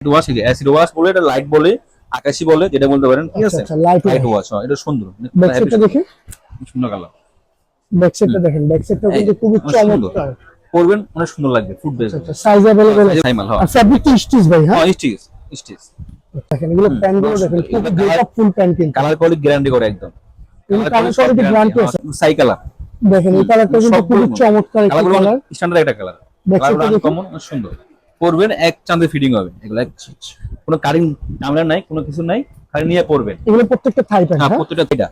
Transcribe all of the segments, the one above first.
Wash acid wash বলে এটা light বলে আকাশি বলে যেটা বলতে পারেন ঠিক আচ্ছা, আছে আচ্ছা, light লাইট wash। ওয়াশ এটা সুন্দর ব্যাক সাইডটা দেখে সুন্দর কালার ব্যাক সাইডটা দেখেন ব্যাক সাইডটা এই, কিন্তু খুবই অনেক সুন্দর। চমৎকার পরবেন অনেক সুন্দর লাগবে ফুড বেস আচ্ছা সাইজ अवेलेबल আছে সাইমাল হ্যাঁ আর ফ্যাব্রিক তো স্টিচ ভাই হ্যাঁ হ্যাঁ স্টিচ স্টিচ দেখেন এগুলো প্যান্ট গুলো দেখেন সুন্দর। খুব এটা গ্রেট ফুল প্যান্ট কিন্তু কালার কোয়ালিটি গ্যারান্টি করে একদম এগুলো কালার কোয়ালিটি গ্যারান্টি আছে সাই কালার দেখেন এই কালারটা কিন্তু সবগুলো খুবই চমৎকার একটা কালারগুলো কালার স্ট্যান্ডার্ড একটা কালার Back side টা কালারগুলো দেখুন। আনকমন সুন্দর পরবেন এক চাঁদে ফিটিং হবে। এগুলো এক কোনো কারিং আমরা নাই কোনো কিছু নাই খালি নিয়ে পরবেন। এগুলো প্রত্যেকটা থাই প্যান্ট হ্যাঁ প্রত্যেকটা এটা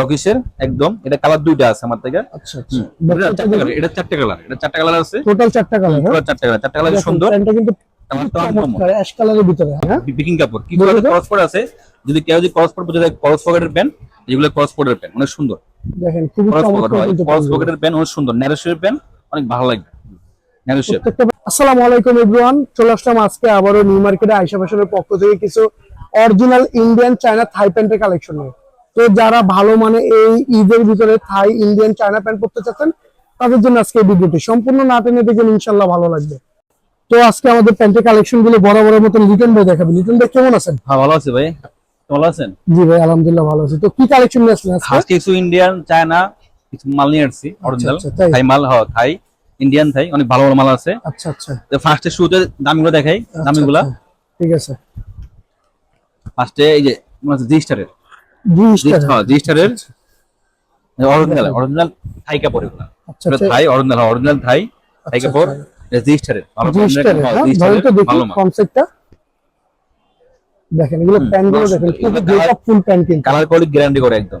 রকিসের একদম। এটা কালার দুইটা আছে আমার থেকে। আচ্ছা আচ্ছা। এটা চারটে কালার এটা চারটে কালার এটা চারটে কালার আছে। টোটাল চারটা কালার হ্যাঁ? পুরো চারটে কালার চারটে কালার সুন্দর। প্যান্টটা কিন্তু কালারটা খুব uncommon। চমৎকার অ্যাশ কালারের ভিতরে হ্যাঁ? বিকিং কাপড়। কি বলুন তো? ক্রস পট আছে। যদি কেউ যদি ক্রস পট বোঝা ক্রস পকেটের প্যান্ট যেগুলো ক্রস পকেটের প্যান্ট অনেক সুন্দর। দেখেন খুবই ক্রস পকেট চমৎকার কিন্তু ক্রস প্যান্টগুলো। পকেটের প্যান্ট অনেক সুন্দর। ন্যারো শেপের প্যান্ট অনেক ভালো লাগবে। আসসালামু আলাইকুম এভরিওয়ান চলে আসলাম আজকে আবারও নিউ মার্কেটে আইসা ফ্যাশনের পক্ষ থেকে কিছু অরিজিনাল ইন্ডিয়ান চায়না থাই প্যান্টের কালেকশন নিয়ে। তো যারা ভালো মানে এই ঈদের ভিতরে থাই ইন্ডিয়ান চায়না প্যান্ট পরতে চাচ্ছেন তাদের জন্য আজকে এই ভিডিওটি সম্পূর্ণ না টেনে দেখবেন ইনশাল্লাহ ভালো লাগবে। তো আজকে আমাদের প্যান্টের কালেকশনগুলো বড় বড় মতন লিটন ভাই দেখাবে। লিটন ভাই কেমন আছেন? হ্যাঁ ভালো আছে ভাই। ভালো আছেন? জি ভাই আলহামদুলিল্লাহ ভালো আছি। তো কি কালেকশন নিয়ে আসলেন আজকে? কিছু ইন্ডিয়ান চায়না কিছু মাল নিয়ে আসছি অরিজিনাল আচ্ছা, থাই মাল হ্যাঁ থাই। ইন্ডিয়ান থাই অনেক ভালো ভালো মাল আছে। আচ্ছা আচ্ছা। তো ফার্স্টে শুরুতে দামিগুলো দেখাই আচ্ছা, দামিগুলা। আচ্ছা। ঠিক আছে। ফার্স্টে এই যে জি স্টারের জি স্টারের অরিজিনাল অরিজিনাল থাই কাপড় এগুলো। থাই অরিজিনাল অরিজিনাল থাই থাই কাপড়। আচ্ছা। জি স্টারের ভালো হ্যাঁ, হ্যাঁ কনসেপ্টটা দেখেন এগুলো প্যান্টগুলো দেখেন খুব full pant colour quality guarantee করে একদম।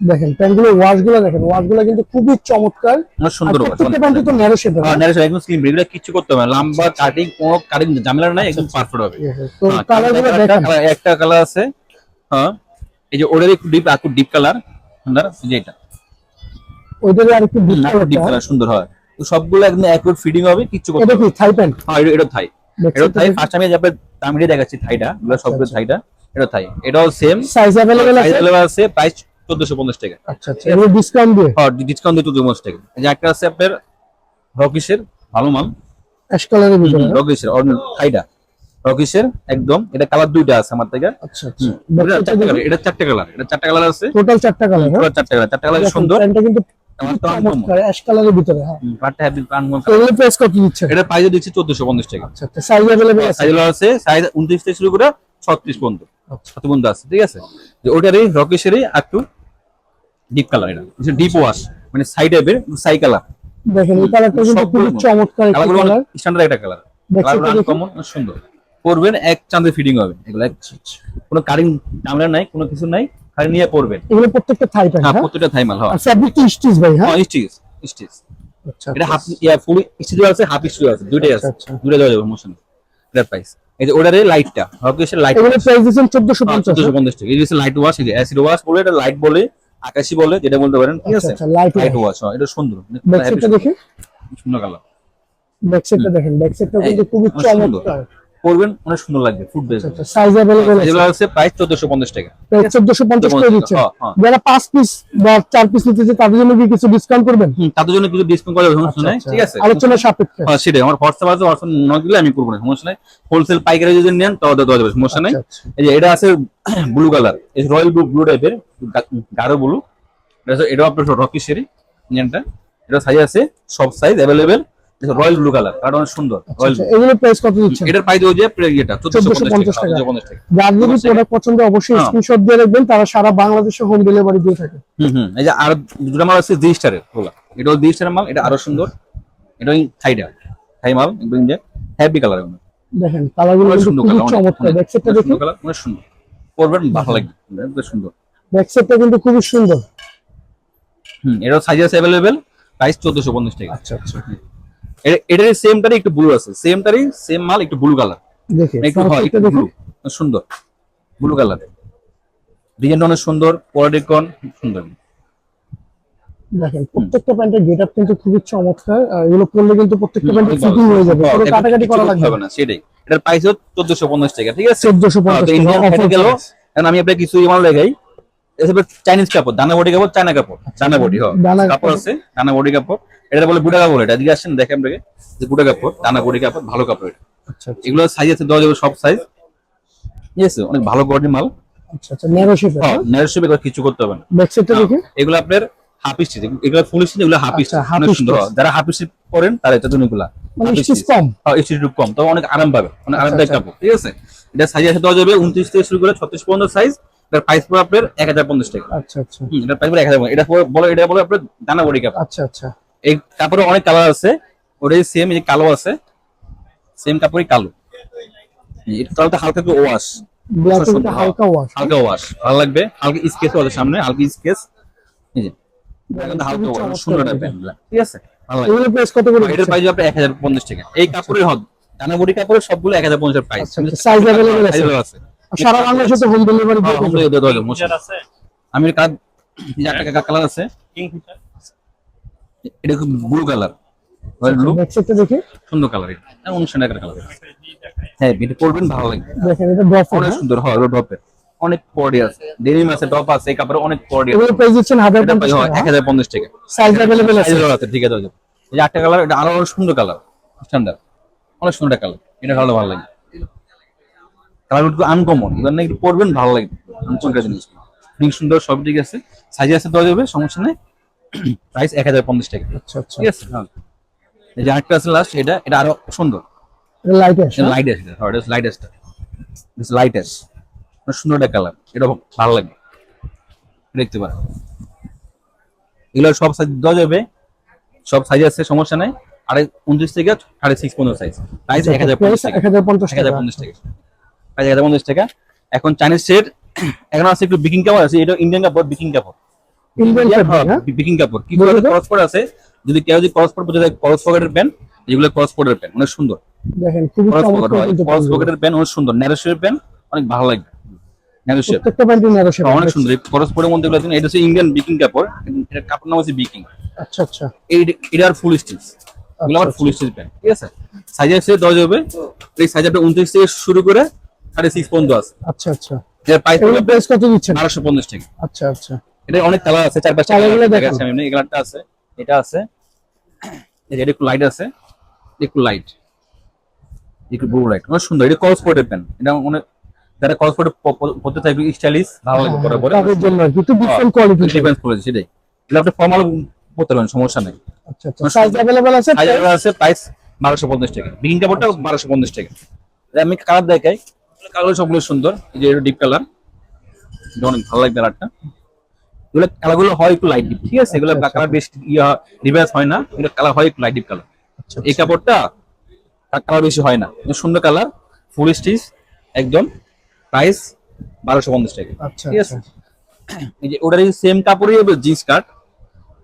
দেখেন প্যান্টগুলো ওয়াশ গুলো দেখেন ওয়াশ গুলো কিন্তু খুবই চমৎকার অনেক আর সুন্দর প্রত্যেকটা প্যান্টই তো ন্যারো শেপের হ্যাঁ ন্যারেশন একদম স্লিম এগুলো কিছু করতে হবে না লম্বা কাটিং কোনো কাটিং ঝামেলা নাই একদম পারফেক্ট হবে তো হ্যাঁ, কালার গুলো একটা দেখেন colour- একটা কালার আছে হ্যাঁ এই যে ওটার একটু ডিপ একটু ডিপ কালার সুন্দর এই যে এটা ওইটারে আর একটু ডিপ ডিপ কালার সুন্দর হয় তো সবগুলো একদম অ্যাকুরেট ফিটিং হবে কিছু করতে এটা হবে কি থাই প্যান্ট হ্যাঁ এটা- এটা থাই এটা থাই ফার্স্ট আমি আপনার দামিয়ে দেখাচ্ছি থাইটা এগুলো সবগুলো আচ্ছা। থাইটা এটা থাই এটাও সেম সাইজ अवेलेबल আছে আছে প্রাইস 1450 টাকা। আচ্ছা ডিসকাউন্ট দিয়ে? হ্যাঁ ডিসকাউন্ট টাকা। যে একটা আছে আপনার রকিশের ভালো মাল। রকিশের রকিশের একদম এটা কালার দুইটা আছে পঞ্চাশ টাকা। হ্যাঁ, আছে? উনত্রিশ থেকে শুরু করে ছত্রিশ পর্যন্ত। আছে ঠিক আছে? ওটারই রকেশের একটু ডিপ কালার এটা ডিপ ওয়াশ মানে সাই টাইপের সাই কালার দেখেন এই কালারটা কিন্তু খুব চমৎকার একটা কালার স্ট্যান্ডার্ড একটা কালার দেখুন। কমন সুন্দর। পরবেন এক চাঁদে ফিটিং হবে। এগুলো এক কোনো কারিং ঝামেলা নাই কোনো কিছু নাই। খালি নিয়ে পরবেন। এগুলো প্রত্যেকটা থাই প্যান্ট হ্যাঁ হ্যাঁ? প্রত্যেকটা থাই মাল হয়। আর ফ্যাব্রিক তো স্টিচ ভাই হ্যাঁ? হ্যাঁ স্টিচ স্টিচ আচ্ছা এটা হাফ ইয়া ফুল স্টিচ আছে হাফ স্টিচ আছে দুইটাই আছে। আচ্ছা, আচ্ছা। দুইটা দেওয়া যাবে মোশন এটার প্রাইস এই যে ওটারে লাইটটা রকেশের লাইট এগুলো প্রাইস দিচ্ছেন 1450 চোদ্দশো পঞ্চাশ টাকা। এই যে লাইট ওয়াশ এই যে অ্যাসিড ওয়াশ বলে এটা লাইট বলে আকাশি বলে যেটা বলতে পারেন ঠিক আচ্ছা আছে? লাইট লাইট ওয়াচ ওয়াশ এটা সুন্দর। ব্যাক সাইডটা দেখি। সুন্দর কালার। ব্যাক সাইডটা দেখেন ব্যাক সাইডটা কিন্তু খুবই অনেক চমৎকার। পরবেন অনেক সুন্দর লাগবে ফুড বেস আচ্ছা সাইজ अवेलेबल আছে যেগুলো আছে প্রাইস চোদ্দশো পঞ্চাশ টাকা প্রাইস 1450 করে দিচ্ছেন হ্যাঁ, হ্যাঁ। যারা 5 পিস বা 4 পিস নিতে চায় তাদের জন্য কি কিছু ডিসকাউন্ট করবেন হুম, তাদের জন্য কিছু ডিসকাউন্ট করার সমস্যা নাই আচ্ছা, ঠিক আছে আলোচনা সাপেক্ষে হ্যাঁ সেটাই আমার হোয়াটসঅ্যাপ আছে হোয়াটসঅ্যাপ নয় দিলে আমি করবো না সমস্যা নাই হোলসেল পাইকারি যদি নেন তাও দেওয়া যাবে সমস্যা নাই আচ্ছা, আচ্ছা। এই যে এটা আছে ব্লু কালার এই রয়্যাল ব্লু ব্লু টাইপের গাঢ় ব্লু এটা আপনার রকি সেরি ইঞ্জিনটা এটা সাইজ আছে সব size available royal blue colour কারণ অনেক সুন্দর রয়্যাল আচ্ছা, এগুলো প্রাইস কত দিচ্ছেন? এটার প্রাইস হয়ে যায় প্রায় 1450 টাকা। যার যদি প্রোডাক্ট পছন্দ অবশ্যই হ্যাঁ। স্ক্রিনশট দিয়ে রাখবেন তারা সারা বাংলাদেশে হোম ডেলিভারি দিয়ে থাকে। হুম হুম এই যে আর দুটো মাল আছে জি স্টারের ওগুলা। এটা জি স্টারের মাল এটা আরও সুন্দর। এটা থাইটা থাই মাল একদম যে হ্যাপি কালার দেখেন কালারগুলো কালার চমৎকার। দেখুন। কালার অনেক সুন্দর। পরবেন ভালো লাগবে একদম সুন্দর। ব্যাক সাইডটা কিন্তু খুবই সুন্দর। হুম এটার সাইজ আছে অ্যাভেলেবেল প্রাইস চোদ্দশো পঞ্চাশ টাকা। আচ্ছা আচ্ছা। এটারই সেমটারই একটু ব্লু আছে। সেমটারই সেম মাল একটু ব্লু কালার দেখে একটু হয় একটু ব্লু সুন্দর ব্লু কালার ডিজাইনটা অনেক সুন্দর কোয়ালিটিকন সুন্দর। দেখেন প্রত্যেকটা প্যান্টের গেট আপ কিন্তু খুবই চমৎকার এগুলো পরলে কিন্তু প্রত্যেকটা প্যান্টে ফিটিং হয়ে যাবে এবার কাটাকাটি করা লাগবে হবে না সেটাই। এটার প্রাইস হচ্ছে চোদ্দশো পঞ্চাশ টাকা ঠিক আছে? চোদ্দশো হ্যাঁ, পঞ্চাশ তো ইন্ডিয়ান টাকা ফ্যাটে গেল আমি আপনাকে কিছু ইমান লাগাই এসবে চাইনিজ কাপড় দানা বডি কাপড় চায়না কাপড়। দানা বডি হয় কাপড়। আছে দানা বডি কাপড়। এটা বলে বুড়া কাপড় এটা এদিকে আসেন দেখেন আপনাকে যে বুড়া কাপড় দানা বডি কাপড় ভালো কাপড় এটা। আচ্ছা আচ্ছা। এগুলো সাইজ আছে দেওয়া যাবে সব সাইজ আছে অনেক ভালো কোয়ালিটির মাল। আচ্ছা আচ্ছা হ্যাঁ নেড়ে করে কিছু করতে হবে না। ব্যাক দেখি। এগুলো আপনার হাফ স্টিচ এগুলো ফুল স্টিচ এগুলো হাফ স্টিচ অনেক সুন্দর। যারা হাফ স্টিচ পরেন তারা এটা জন্য এগুলা মানে স্টিচ কম। হ্যাঁ স্টিচ কম তবে অনেক আরাম পাবে অনেক আরামদায়ক আচ্ছা। কাপড় ঠিক আছে? এটা সাইজ আছে দেওয়া যাবে উনত্রিশ থেকে শুরু করে ছত্রিশ পর্যন্ত সাইজ এটার প্রাইস পড়বে আপনার এক হাজার পঞ্চাশ টাকা। আচ্ছা আচ্ছা। এটার প্রাইস পড়বে এক হাজার এটা বলো এটা বলে আপনার দানা বডি কাপড়। আচ্ছা আচ্ছা। এই কাপড়ে অনেক কালার আছে ওটাই সেম এই কালো আছে সেম কাপড়ই কালো। কালোটা হালকা একটু ওয়াশ হালকা ওয়াশ হালকা ওয়াশ ভালো লাগবে। হালকা স্কেচ আছে সামনে হালকা স্কেচ এই যে হালকা সুন্দর ঠিক আছে? ভালো লাগবে। এগুলো প্রাইস কত করে এটার? প্রাইস টাকা। এই কাপড়ের হদ দানা বডি কাপড়ের সবগুলো এক হাজার পঞ্চাশ প্রাইস আছে? আছে সারা বাংলাদেশে তো হোম ডেলিভারি হ্যাঁ, দেওয়া যাবে, মুশকিল। আছে। আমি কাজ একটা কালার আছে। কিং এটা খুব ব্লু কালার ব্লু দেখি। সুন্দর কালার এটা। অনুষ্ঠান একটা কালার হ্যাঁ এটা পরবেন ভালো লাগবে। দেখেন এটা ড্রপ অনেক সুন্দর হয় ড্রপের অনেক কোয়ালিটি আছে। ডেনিম আছে ড্রপ আছে কাপড়ে অনেক প্রাইস হাজার এটা পঞ্চাশ এক হাজার পঞ্চাশ টাকা। সাইজ অ্যাভেলেবেল আছে। সাইজ আছে ঠিক আছে এই যে একটা কালার এটা আরও সুন্দর কালার স্ট্যান্ডার্ড অনেক সুন্দর কালার এটা ভালো ভালো লাগে কালার একটু আনকমন এবার না একটু পরবেন ভালো লাগবে। জিনিস। সুন্দর সব ঠিক আছে। সাইজ আছে দেওয়া যাবে সমস্যা নেই। প্রাইস এক হাজার পঞ্চাশ টাকা। আচ্ছা আচ্ছা। ঠিক আছে? হ্যাঁ। এই যে আরেকটা আছে লাস্ট এটা এটা আরও সুন্দর। লাইট আছে লাইট আছে এটা হ্যাঁ লাইট আছে লাইট আছে সুন্দর একটা কালার এটা ভালো লাগে। দেখতে পারেন। এগুলো সব সাইজ দেওয়া যাবে। সব সাইজ আছে সমস্যা নাই। আর উনত্রিশ থেকে সাড়ে সিক্স পনেরো সাইজ প্রাইস এক হাজার পঞ্চাশ টাকা। এক হাজার পঞ্চাশ টাকা। পঞ্চাশ টাকা। পঞ্চাশ এখন চাইনিজ সেট এখন আছে একটু বিকিং কাপড় আছে এটা ইন্ডিয়ান কাপড় বিকিং কাপড়। হ্যাঁ? বিকিং কাপড়। কি? ক্রস আছে? যদি কেউ যদি ক্রস পড়ে বোঝা যায় ক্রস পকেটের প্যান্ট যেগুলো ক্রস পকেটের প্যান্ট অনেক সুন্দর। দেখেন খুবই ক্রস হয়। পকেটের প্যান্ট অনেক সুন্দর। ন্যারো শেপের প্যান্ট অনেক ভালো লাগবে। শেপ। অনেক সুন্দর। মধ্যে এগুলো এটা হচ্ছে ইন্ডিয়ান বিকিং কাপড়। কাপড় নাম হচ্ছে বিকিং। আচ্ছা আচ্ছা। এটার ফুল স্টিচ। এগুলো আবার ফুল স্টিচ প্যান্ট। ঠিক আছে? সাইজ আছে দেওয়া যাবে। এই সাইজ আপনার উনত্রিশ থেকে শুরু করে সাড়ে সিক্স পর্যন্ত আছে। আচ্ছা আচ্ছা। এটার প্রাইস কত দিচ্ছেন? বারোশো পঞ্চাশ টাকা। আচ্ছা আচ্ছা। এটা অনেক কালার আছে চার পাঁচটা কালার আছে এমনি এই কালারটা আছে এটা আছে। এটা একটু লাইট আছে একটু লাইট একটু ব্লু লাইট অনেক সুন্দর এটা ক্রস কোটের প্যান্ট এটা অনেক যারা ক্রস কোটে পড়তে চাই স্টাইলিশ ভালো লাগে পরে পরে। তাদের জন্য একটু ডিফারেন্ট কোয়ালিটি ডিফেন্স করেছে সেটাই। এটা আপনি ফর্মাল পড়তে পারেন সমস্যা নেই। আচ্ছা আচ্ছা। সাইজ আছে? প্রাইস কাপড়টা টাকা। আমি কালার দেখাই। কালার সবগুলো সুন্দর। এই যে এটা ডিপ কালার অনেক ভালো লাগবে কালারটা এগুলো কালারগুলো হয় একটু লাইট ডিপ ঠিক আছে? এগুলো আচ্ছা, কালার বেশি ইয়া রিভার্স হয় না। এগুলো কালার হয় একটু লাইট ডিপ কালার আচ্ছা, এই কাপড়টা কালার বেশি হয় না। সুন্দর কালার ফুল স্টিচ একদম প্রাইস বারোশো পঞ্চাশ টাকা। আচ্ছা ঠিক আচ্ছা আছে এই যে ওটার সেম কাপড়ই জিন্স কাট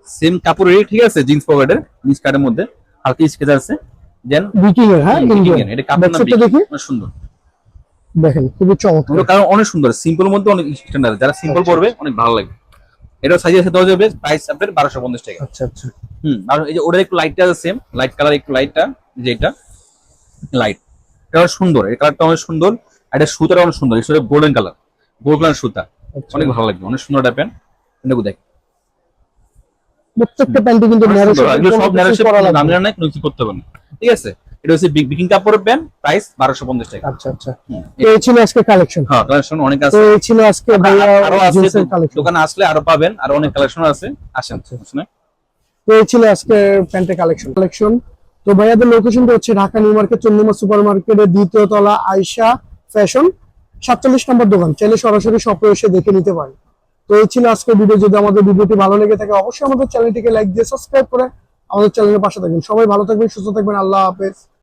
সেম কাপড়েরই ঠিক আছে? জিন্স পকেটের জিন্স কাটের মধ্যে। হালকা স্কেচ আছে। দেন বিকিং এর হ্যাঁ? এটা কাপড় না দেখি। সুন্দর। দেখেন খুবই চমৎকার। কারণ অনেক সুন্দর সিম্পল মধ্যে অনেক স্ট্যান্ডার্ড যারা সিম্পল আচ্ছা, পরবে অনেক ভালো লাগবে। এটা সাইজ আছে দেওয়া যাবে প্রাইস আপনার বারোশো পঞ্চাশ টাকা। আচ্ছা আচ্ছা। হুম আর এই যে ওটার একটু লাইটটা সেম লাইট কালার একটু লাইটটা যে এটা লাইট এটা সুন্দর এই কালারটা অনেক সুন্দর এটা সুতাটা অনেক সুন্দর এটা গোল্ডেন কালার গোল্ড কালার সুতা। আচ্ছা। অনেক ভালো লাগবে অনেক সুন্দর একটা প্যান্ট এটা দেখ। প্রত্যেকটা প্যান্টে কিন্তু সব ন্যারো শেপ করা লাগবে জানা কিছু করতে হবে না। ঠিক আছে? এটা হচ্ছে বিকিং কাপড়ের প্যান্ট প্রাইস বারোশো পঞ্চাশ টাকা। আচ্ছা আচ্ছা। এই ছিল আজকে কালেকশন হ্যাঁ কালেকশন অনেক তো আছে এই ছিল আজকে ভাইয়া আরও আছে দোকানে আসলে আরও পাবেন আর অনেক কালেকশন আছে। আসেন তো এই ছিল আজকে প্যান্টের কালেকশন কালেকশন তো ভাইয়াদের লোকেশনটা হচ্ছে Dhaka new market Chandrima super মার্কেটের দ্বিতীয় তলা আয়শা ফ্যাশন। সাতচল্লিশ নম্বর দোকান। চাইলে সরাসরি শপে এসে দেখে নিতে পারেন। তো এই ছিল আজকের ভিডিও যদি আমাদের ভিডিওটি ভালো লেগে থাকে অবশ্যই আমাদের চ্যানেলটিকে লাইক দিয়ে সাবস্ক্রাইব করে আমাদের চ্যানেলের পাশে থাকবেন। সবাই ভালো থাকবেন সুস্থ থাকবেন। আল্লাহ হাফেজ।